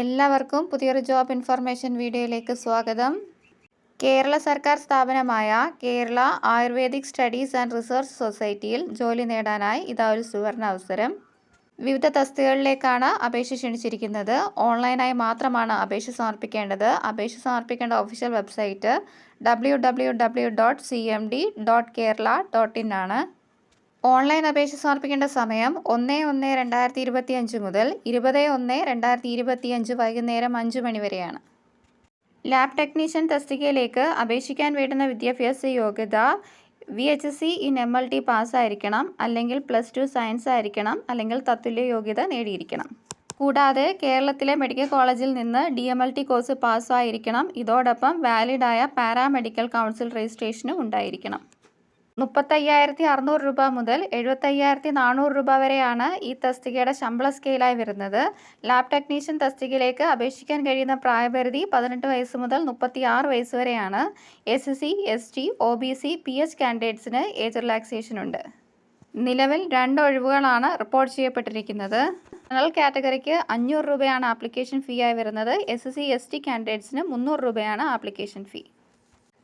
എല്ലാവർക്കും പുതിയൊരു job information വീഡിയോയിലേക്ക് സ്വാഗതം. കേരള സർക്കാർ സ്ഥാപനമായ Kerala ayurvedic studies and research സൊസൈറ്റിയിൽ ജോലി നേടാനായി ഇതാ ഒരു സുവർണ അവസരം. വിവിധ തസ്തികകളിലേക്കാണ് അപേക്ഷ ക്ഷണിച്ചിരിക്കുന്നത്. ഓൺലൈനായി മാത്രമാണ് അപേക്ഷ സമർപ്പിക്കേണ്ടത്. അപേക്ഷ സമർപ്പിക്കേണ്ട official website W W W dot C M D dot Kerala dot in ആണ്. ഓൺലൈൻ അപേക്ഷ സമർപ്പിക്കേണ്ട സമയം ഒന്ന് ഒന്ന് രണ്ടായിരത്തി ഇരുപത്തി അഞ്ച് മുതൽ ഇരുപത് ഒന്ന് രണ്ടായിരത്തി ഇരുപത്തി അഞ്ച് വൈകുന്നേരം അഞ്ച് മണി വരെയാണ്. ലാബ് ടെക്നീഷ്യൻ തസ്തികയിലേക്ക് അപേക്ഷിക്കാൻ വേണ്ടുന്ന വിദ്യാഭ്യാസ യോഗ്യത V H S C in M L T പാസ്സായിരിക്കണം അല്ലെങ്കിൽ പ്ലസ് ടു സയൻസ് ആയിരിക്കണം അല്ലെങ്കിൽ തത്തുല്യ യോഗ്യത നേടിയിരിക്കണം. കൂടാതെ കേരളത്തിലെ മെഡിക്കൽ കോളേജിൽ നിന്ന് D M L T course പാസ്സായിരിക്കണം. ഇതോടൊപ്പം വാലിഡായ പാരാമെഡിക്കൽ കൗൺസിൽ രജിസ്ട്രേഷനും ഉണ്ടായിരിക്കണം. മുപ്പത്തയ്യായിരത്തി അറുന്നൂറ് രൂപ മുതൽ എഴുപത്തയ്യായിരത്തി നാനൂറ് രൂപ വരെയാണ് ഈ തസ്തികയുടെ ശമ്പള സ്കെയിലായി വരുന്നത്. ലാബ് ടെക്നീഷ്യൻ തസ്തികയിലേക്ക് അപേക്ഷിക്കാൻ കഴിയുന്ന പ്രായപരിധി പതിനെട്ട് വയസ്സ് മുതൽ മുപ്പത്തി ആറ് വയസ്സ് വരെയാണ്. S C S T O B C P H കാൻഡിഡേറ്റ്സിന് age relaxation ഉണ്ട്. നിലവിൽ രണ്ട് ഒഴിവുകളാണ് റിപ്പോർട്ട് ചെയ്യപ്പെട്ടിരിക്കുന്നത്. ജനറൽ കാറ്റഗറിക്ക് അഞ്ഞൂറ് രൂപയാണ് ആപ്ലിക്കേഷൻ ഫീ ആയി വരുന്നത്. എസ് സി എസ് ടി കാൻഡിഡേറ്റ്സിന് മുന്നൂറ് രൂപയാണ് ആപ്ലിക്കേഷൻ ഫീ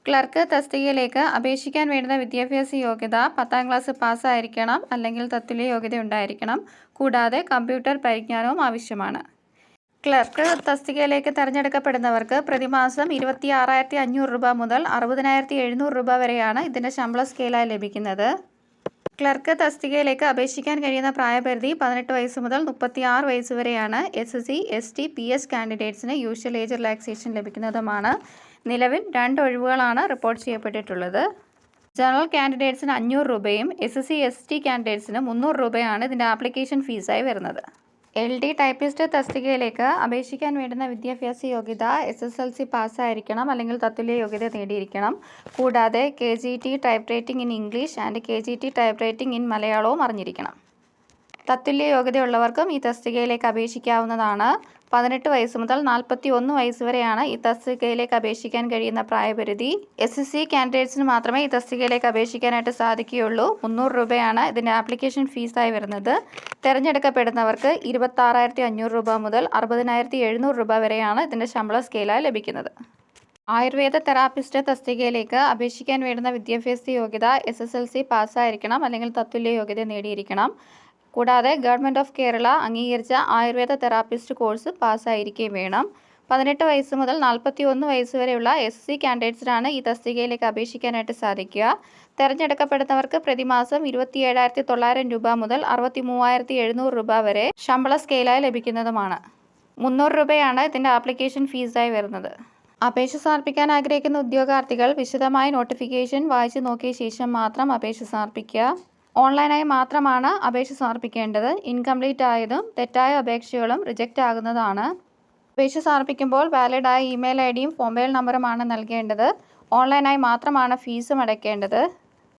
ക്ലർക്ക് തസ്തികയിലേക്ക് അപേക്ഷിക്കാൻ വേണ്ടുന്ന വിദ്യാഭ്യാസ യോഗ്യത പത്താം ക്ലാസ് പാസ്സായിരിക്കണം അല്ലെങ്കിൽ തത്തുല്യ യോഗ്യത ഉണ്ടായിരിക്കണം. കൂടാതെ കമ്പ്യൂട്ടർ പരിജ്ഞാനവും ആവശ്യമാണ്. ക്ലർക്ക് തസ്തികയിലേക്ക് തിരഞ്ഞെടുക്കപ്പെടുന്നവർക്ക് പ്രതിമാസം ഇരുപത്തി ആറായിരത്തി അഞ്ഞൂറ് രൂപ മുതൽ അറുപതിനായിരത്തി എഴുന്നൂറ് രൂപ വരെയാണ് ഇതിന്റെ ശമ്പള സ്കെയിലായി ലഭിക്കുന്നത്. ക്ലർക്ക് തസ്തികയിലേക്ക് അപേക്ഷിക്കാൻ കഴിയുന്ന പ്രായപരിധി പതിനെട്ട് വയസ്സ് മുതൽ മുപ്പത്തി ആറ് വയസ്സ് വരെയാണ്. S S C S T P S കാൻഡിഡേറ്റ്സിന് usual age relaxation ലഭിക്കുന്നതുമാണ്. നിലവിൽ രണ്ട് ഒഴിവുകളാണ് റിപ്പോർട്ട് ചെയ്യപ്പെട്ടിട്ടുള്ളത്. ജനറൽ കാൻഡിഡേറ്റ്സിന് അഞ്ഞൂറ് രൂപയും S S C S T കാൻഡിഡേറ്റ്സിന് മുന്നൂറ് രൂപയാണ് ഇതിന്റെ ആപ്ലിക്കേഷൻ ഫീസായി വരുന്നത്. എൽ ഡി ടൈപ്പിസ്റ്റ് തസ്തികയിലേക്ക് അപേക്ഷിക്കാൻ വേണ്ടുന്ന വിദ്യാഭ്യാസ യോഗ്യത എസ് എസ് എൽ സി പാസ്സായിരിക്കണം അല്ലെങ്കിൽ തത്തുല്യ യോഗ്യത നേടിയിരിക്കണം. കൂടാതെ K G T type writing in English and K G T type writing in മലയാളവും അറിഞ്ഞിരിക്കണം. തത്തുല്യ യോഗ്യതയുള്ളവർക്കും ഈ തസ്തികയിലേക്ക് അപേക്ഷിക്കാവുന്നതാണ്. പതിനെട്ട് വയസ്സ് മുതൽ നാൽപ്പത്തി ഒന്ന് വയസ്സ് വരെയാണ് ഈ തസ്തികയിലേക്ക് അപേക്ഷിക്കാൻ കഴിയുന്ന പ്രായപരിധി. എസ് എസ് സി കാൻഡിഡേറ്റ്സിന് മാത്രമേ ഈ തസ്തികയിലേക്ക് അപേക്ഷിക്കാനായിട്ട് സാധിക്കുകയുള്ളൂ. മുന്നൂറ് രൂപയാണ് ഇതിന്റെ ആപ്ലിക്കേഷൻ ഫീസായി വരുന്നത്. തിരഞ്ഞെടുക്കപ്പെടുന്നവർക്ക് ഇരുപത്താറായിരത്തി അഞ്ഞൂറ് രൂപ മുതൽ അറുപതിനായിരത്തി എഴുന്നൂറ് രൂപ വരെയാണ് ഇതിന്റെ ശമ്പള സ്കെയിലായി ലഭിക്കുന്നത്. ആയുർവേദ തെറാപ്പിസ്റ്റ് തസ്തികയിലേക്ക് അപേക്ഷിക്കാൻ വേണ്ടുന്ന വിദ്യാഭ്യാസ യോഗ്യത എസ് എസ് എൽ സി പാസ്സായിരിക്കണം അല്ലെങ്കിൽ തത്തുല്യ യോഗ്യത നേടിയിരിക്കണം. കൂടാതെ ഗവൺമെന്റ് ഓഫ് കേരള അംഗീകരിച്ച ആയുർവേദ തെറാപ്പിസ്റ്റ് കോഴ്സ് പാസ്സായിരിക്കുകയും വേണം. പതിനെട്ട് വയസ്സ് മുതൽ നാൽപ്പത്തി ഒന്ന് വയസ്സ് വരെയുള്ള എസ് സി കാൻഡിഡേറ്റ്സിനാണ് ഈ തസ്തികയിലേക്ക് അപേക്ഷിക്കാനായിട്ട് സാധിക്കുക. തെരഞ്ഞെടുക്കപ്പെടുന്നവർക്ക് പ്രതിമാസം ഇരുപത്തി ഏഴായിരത്തി തൊള്ളായിരം രൂപ മുതൽ അറുപത്തി മൂവായിരത്തി എഴുന്നൂറ് രൂപ വരെ ശമ്പള സ്കെയിലായി ലഭിക്കുന്നതുമാണ്. മുന്നൂറ് രൂപയാണ് ഇതിന്റെ ആപ്ലിക്കേഷൻ ഫീസായി വരുന്നത്. അപേക്ഷ സമർപ്പിക്കാൻ ആഗ്രഹിക്കുന്ന ഉദ്യോഗാർത്ഥികൾ വിശദമായ നോട്ടിഫിക്കേഷൻ വായിച്ചു നോക്കിയ ശേഷം മാത്രം അപേക്ഷ സമർപ്പിക്കുക. ഓൺലൈനായി മാത്രമാണ് അപേക്ഷ സമർപ്പിക്കേണ്ടത്. ഇൻകംപ്ലീറ്റ് ആയതും തെറ്റായ അപേക്ഷകളും റിജക്റ്റ് ആകുന്നതാണ്. അപേക്ഷ സമർപ്പിക്കുമ്പോൾ വാലിഡായ ഇമെയിൽ ഐ ഡിയും മൊബൈൽ നമ്പറുമാണ് നൽകേണ്ടത്. ഓൺലൈനായി മാത്രമാണ് ഫീസും അടയ്ക്കേണ്ടത്.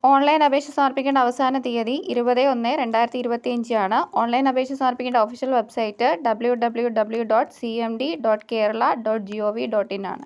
ഓൺലൈൻ അപേക്ഷ സമർപ്പിക്കേണ്ട അവസാന തീയതി ഇരുപത് ഒന്ന് രണ്ടായിരത്തി ഇരുപത്തി അഞ്ചാണ് ഓൺലൈൻ അപേക്ഷ സമർപ്പിക്കേണ്ട official website W W W dot C M D dot Kerala dot G O V dot in ആണ്.